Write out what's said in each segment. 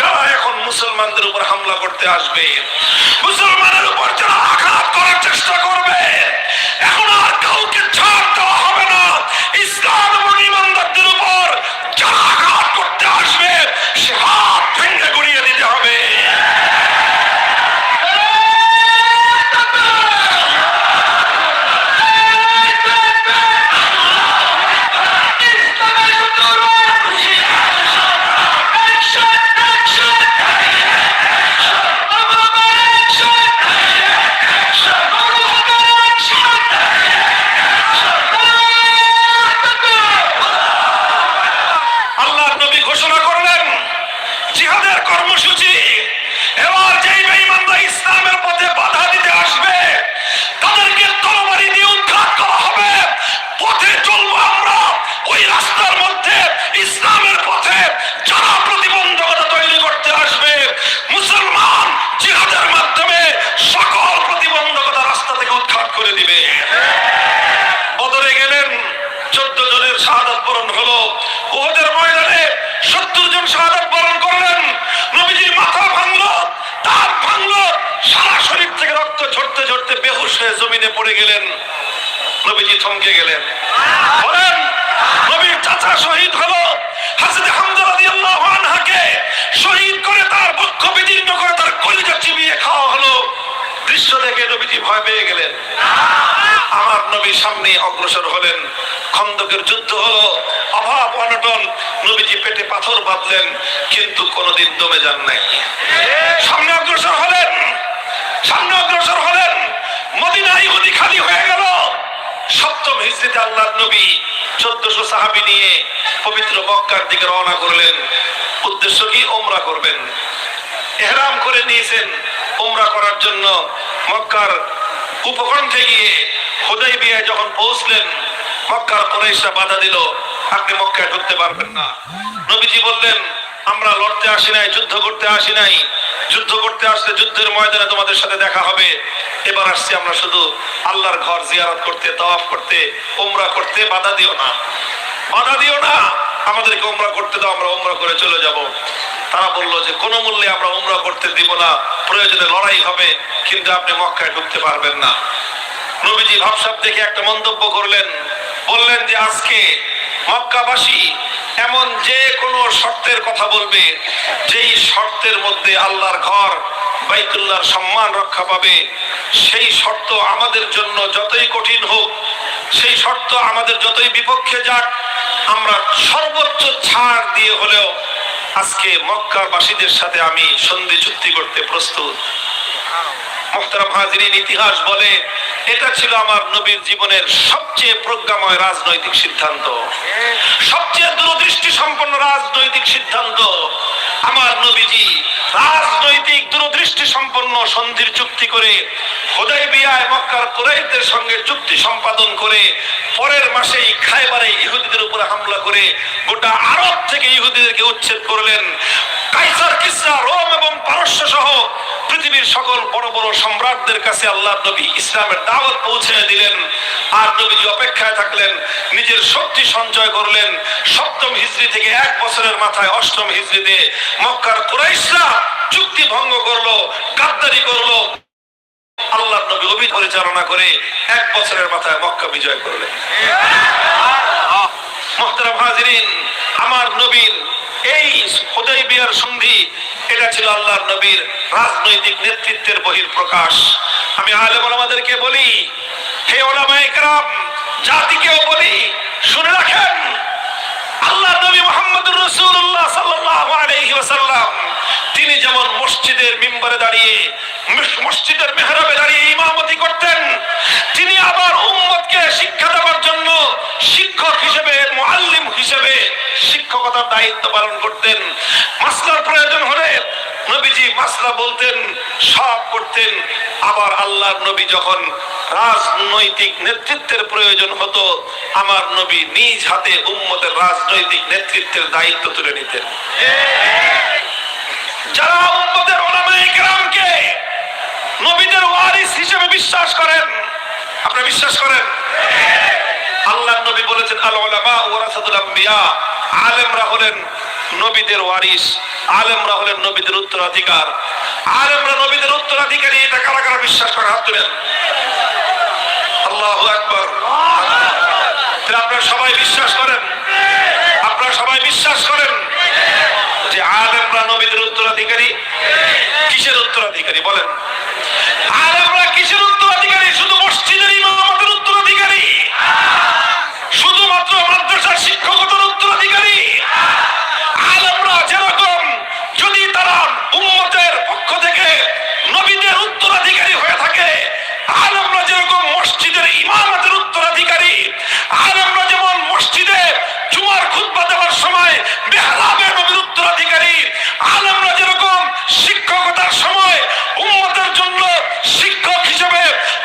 যারা এখন মুসলমানদের উপর হামলা করতে আসবে, মুসলমানের উপর যারা আঘাত করার চেষ্টা করবে, এখন আর কাউকে পড়ে গেলেন, নবীজি থমকে গেলেন। বলেন নবীর চাচা শহীদ হলো হাসিদ হামজা রাদিয়াল্লাহু আনহাকে শহীদ করে তার বক্ষ বিদীর্ণ করে তার কলিজা চিবিয়ে খাওয়া হলো। দৃশ্য দেখে নবীজি ভয় পেয়ে গেলেন। আমার নবী সামনে অগ্রসর হলেন, খন্দকের যুদ্ধ হলো, অভাব, অনটন, নবীজি পেটে পাথর বাঁধলেন, কিন্তু কোনোদিন দমে যান নাই। সামনে অগ্রসর হলেন, সামনে অগ্রসর হলেন মদিনা ইহুদি খালি হয়ে গেল। সপ্তম হিজরিতে আল্লাহ নবী চোদ্দশো সাহাবি নিয়ে পবিত্র মক্কার দিকে রওনা করলেন। উদ্দেশ্য কি? ওমরা করবেন। এহরাম করে নিয়েছেন ওমরা করার জন্য। মক্কার উপকণ্ঠে গিয়ে হোদাই বিয়ে যখন পৌঁছলেন, মক্কার কোরাইশরা বাধা দিল, আপনি মক্কায় ঢুকতে পারবেন না। নবীজি বললেন, আমরা লড়তে আসি নাই, যুদ্ধ করতে আসি নাই। যুদ্ধ করতে আসলে যুদ্ধের ময়দানে তোমাদের সাথে দেখা হবে। এবার আসছি আমরা শুধু আল্লাহর ঘর জিয়ারত করতে, তওয়াফ করতে ওমরা করতে, বাধা দিও না। বাধা দিও না। আমাদেরকে ওমরা করতে দাও, আমরা ওমরা করে চলে যাব। তারা বলল যে, কোনো মূল্যে আমরা উমরা করতে দিব না, প্রয়োজনে লড়াই হবে, কিন্তু আপনি মক্কায় ঢুকতে পারবেন না। নবীজি ভাবসাব দেখে একটা মন্তব্য করলেন। বললেন যে, আজকে মক্কাবাসী এমন যে কোনো শর্তের কথা বলবে, যেই শর্তের মধ্যে আল্লাহর ঘর, বাইতুল্লাহর সম্মান রক্ষা পাবে, সেই শর্ত আমাদের জন্য যতই কঠিন হোক, সেই শর্ত আমাদের যতই বিপক্ষে যাক, আমরা সর্বোচ্চ ছাড় দিয়ে হলেও আজকে মক্কার বাসীদের সাথে আমি সন্ধি চুক্তি করতে প্রস্তুত। মোহতারাম হাজিরিন, ইতিহাস বলে এটা ছিল আমার নবীর জীবনের সবচেয়ে প্রজ্ঞাময় রাজনৈতিক সিদ্ধান্ত। সবচেয়ে দূরদৃষ্টি সম্পন্ন রাজনৈতিক সিদ্ধান্ত আমার নবীজি রাজনৈতিক দূরদৃষ্টি সম্পন্ন সন্ধির চুক্তি করে হোদাই বিয়ায় মক্কার কুরাইশদের সঙ্গে চুক্তি সম্পাদন করে পরের মাসেই খাইবারে ইহুদিদের উপরে হামলা করে গোটা আরব থেকে ইহুদিদেরকে উচ্ছেদ করলেন। কাইসার কিসরা, রোম এবং পারস্য সহ পৃথিবীর সকল বড় বড় সম্রাটদের কাছে আল্লাহ নবী ইসলামের দাওয়াত পৌঁছে দিলেন। আর নবীজি অপেক্ষায় থাকলেন, নিজের শক্তি সঞ্চয় করলেন। সপ্তম হিজড়ি থেকে এক বছরের মাথায় অষ্টম হিজড়িতে মক্কার কুরাইশরা চুক্তি ভঙ্গ করল, গাদ্দারি করল। আল্লাহ নবী অভিযান পরিচালনা করে এক বছরের মাথায় মক্কা বিজয় করলেন। মোহতারাম হাজিরিন, আমার নবীন এই হুদাই বিয়ার সন্ধি এটা ছিল আল্লাহর নবীর রাজনৈতিক নেতৃত্বের বহির প্রকাশ আমি আলেম আমাদেরকে বলি, হে ওলামা জাতিকেও বলি, শুনে রাখেন তিনি যেমন মসজিদের মিম্বরে দাঁড়িয়ে, মস- মসজিদের মেহরাবে দাঁড়িয়ে ইমামতি করতেন, তিনি আবার উম্মতকে শিক্ষা দেওয়ার জন্য শিক্ষক হিসেবে, মুআল্লিম হিসেবে শিক্ষকতার দায়িত্ব পালন করতেন। মাসলার প্রয়োজন হলে নবীজি মাসলা বলতেন, সব করতেন। আবার আল্লাহর নবী যখন রাজনৈতিক নেতৃত্বের প্রয়োজন হতো, আমার নবী নিজ হাতে উম্মতের রাজনৈতিক নেতৃত্বের দায়িত্ব তুলে নিতেন। যারা উম্মতের কেরামকে নবীদের ওয়ারিস হিসেবে বিশ্বাস করেন আপনারা বিশ্বাস করেন? বলেছেন, আল উলামা ওয়ারাসাতুল আলেমরা হলেন নবীদের ওয়ারিস, আলেমরা হলেন নবীদের উত্তরাধিকার। আলেমরা নবীদের উত্তরাধিকারী, এটা কারা কারা বিশ্বাস করে? হাত তুলেন। আল্লাহু তাহলে আপনারা সবাই বিশ্বাস করেন? আপনারা সবাই বিশ্বাস করেন যে আলেমরা নবীদের উত্তরাধিকারী? কিসের উত্তরাধিকারী? বলেন আলেমরা কিসের উত্তরাধিকারী শুধু মসজিদের ইমামতের উত্তরাধিকারী শুধুমাত্র মাদ্রাসার শিক্ষকতার উত্তরাধিকারী আলেমরা যেরকম যদি তারা উম্মতের পক্ষ থেকে নবীদের উত্তরাধিকারী হয়ে থাকে। আলেমরা যেরকম মসজিদের ইমামতের উত্তরাধিকারী আলেমরা যেমন মসজিদে জুমার খুতবা দেওয়ার সময় মেহরাবের নবীর উত্তরাধিকারী আলেমরা যেরকম শিক্ষকতার সময় উম্মতের জন্য শিক্ষক হিসেবে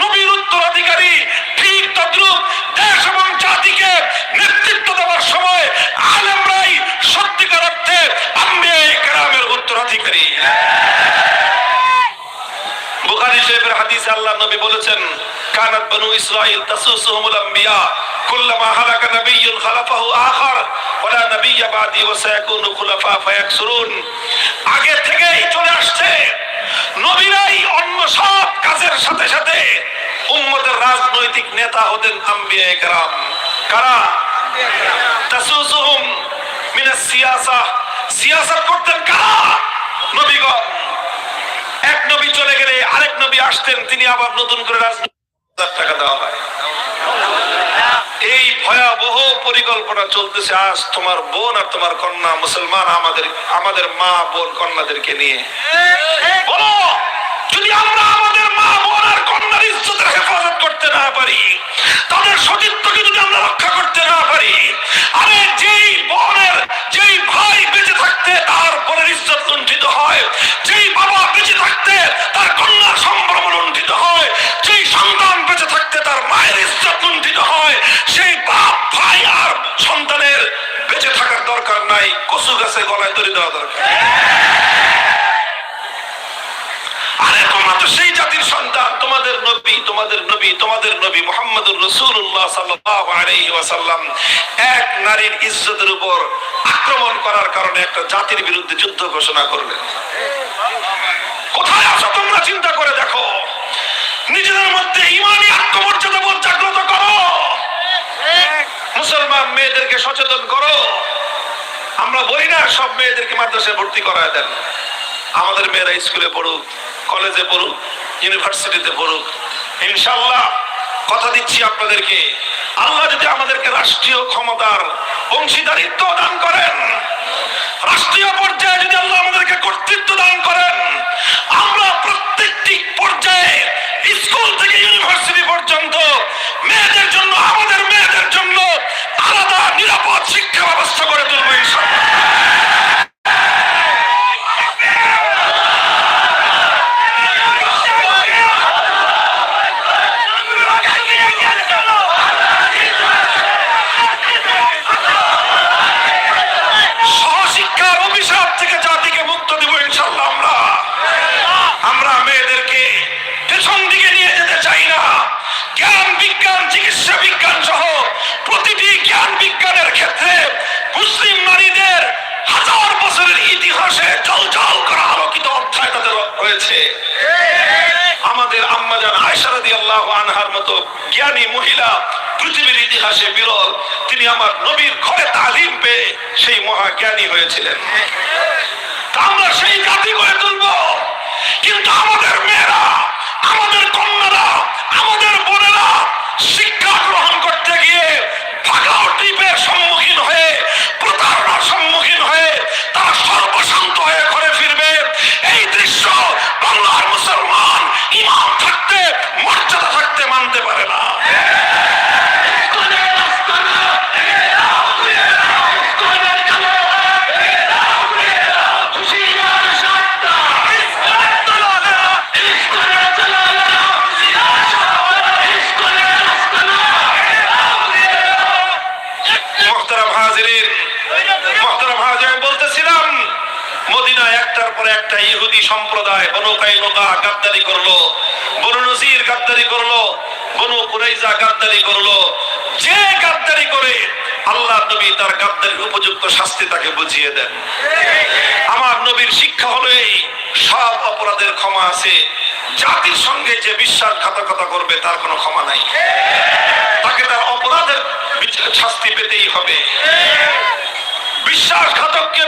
নবীর উত্তরাধিকারী, ঠিক তদ্রুপ দেশ এবং জাতিকে নেতৃত্ব দেওয়ার সময় আলেমরাই সত্যিকার অর্থে আম্বিয়া কেরামের উত্তরাধিকারী হাদিসে আল্লাহ নবী বলেছেন, কানাত বনু তাসুসুহুমুল আম্বিয়া, কুল্লামা হালাকা খালাফাহু আখার, ওয়ালা নাবিয়্যা বাদি ওয়া সায়াকুনু খুলাফা ফায়াকসুরুন। আগে থেকেই চলে আসছে নবীরাই অন্য সব কাজের সাথে সাথে উম্মতের রাজনৈতিক নেতা হতেন আম্বিয়া কেরাম কারা? তাসুসুহুম মিনাস সিয়াসা। সিয়াসাত করতেন কারা? নবীগণ। আরেক নবী আসতেন, তিনি আবার নতুন করে রাজনীতি টাকা দেওয়া হয়। এই ভয়াবহ পরিকল্পনা চলতেছে আজ তোমার বোন আর তোমার কন্যা মুসলমান আমাদের আমাদের মা বোন কন্যাদেরকে নিয়ে। বলো, যদি আমরা আমাদের মা বোন আর কন্যার ইজ্জতের নাই কচু গাছে গলায় দড়ি দেওয়া দরকার। সেই জাতির সন্তান, তোমাদের নবী তোমাদের নবী তোমাদের নবী মোহাম্মদুর রসুল্লাহ ওয়াসাল্লাম এক নারীর ইজ্জতের উপর আক্রমণ করার কারণে একটা জাতির বিরুদ্ধে যুদ্ধ ঘোষণা করলেন। কোথায় আছো তোমরা, চিন্তা করে দেখো। নিজেদের মধ্যে ইমানি আত্মমর্যাদা বোধ জাগ্রত করো। মুসলমান মেয়েদেরকে সচেতন করো। আমরা বলি না সব মেয়েদেরকে মাদ্রাসায় ভর্তি করায় দেন। আমাদের মেয়েরা স্কুলে পড়ুক, কলেজে পড়ুক, ইউনিভার্সিটিতে পড়ুক। ইনশাল্লাহ কথা দিচ্ছি আপনাদেরকে। আল্লাহ যদি আমাদেরকে রাষ্ট্রীয় ক্ষমতার অংশীদারিত্ব দান করেন, রাষ্ট্রীয় পর্যায়ে যদি আল্লাহ আমাদেরকে কর্তৃত্ব দান করেন, আমরা প্রত্যেকটি পর্যায়ে স্কুল থেকে ইউনিভার্সিটি পর্যন্ত মেয়েদের জন্য, আমাদের মেয়েদের জন্য রয়েছে আমাদের আম্মাজান আয়সারাদি আল্লাহ আনহার মতো জ্ঞানী মহিলা, পৃথিবীর ইতিহাসে বিরল, তিনি আমার নবীর ঘরে তালিম পেয়ে সেই মহা জ্ঞানী হয়েছিলেন। আমরা সেই জাতি করে তুলব। কিন্তু আমাদের মেয়েরা, আমাদের কন্যারা, আমাদের সম্প্রদায় বনু কাইনুকা গাদ্দারি করল, বনু নজির গাদ্দারি করল, বনু কুরাইজা গাদ্দারি করল। যে গাদ্দারি করে আল্লাহ নবী তার গাদ্দারির উপযুক্ত শাস্তি তাকে বুঝিয়ে দেন। আমার নবীর শিক্ষা হলো এই, সব অপরাধের ক্ষমা আছে। জাতির সঙ্গে যে বিশ্বাসঘাতকতা করবে তার কোনো ক্ষমা নাই। তাকে তার অপরাধের শাস্তি পেতেই হবে। বিশ্বাসঘাতককে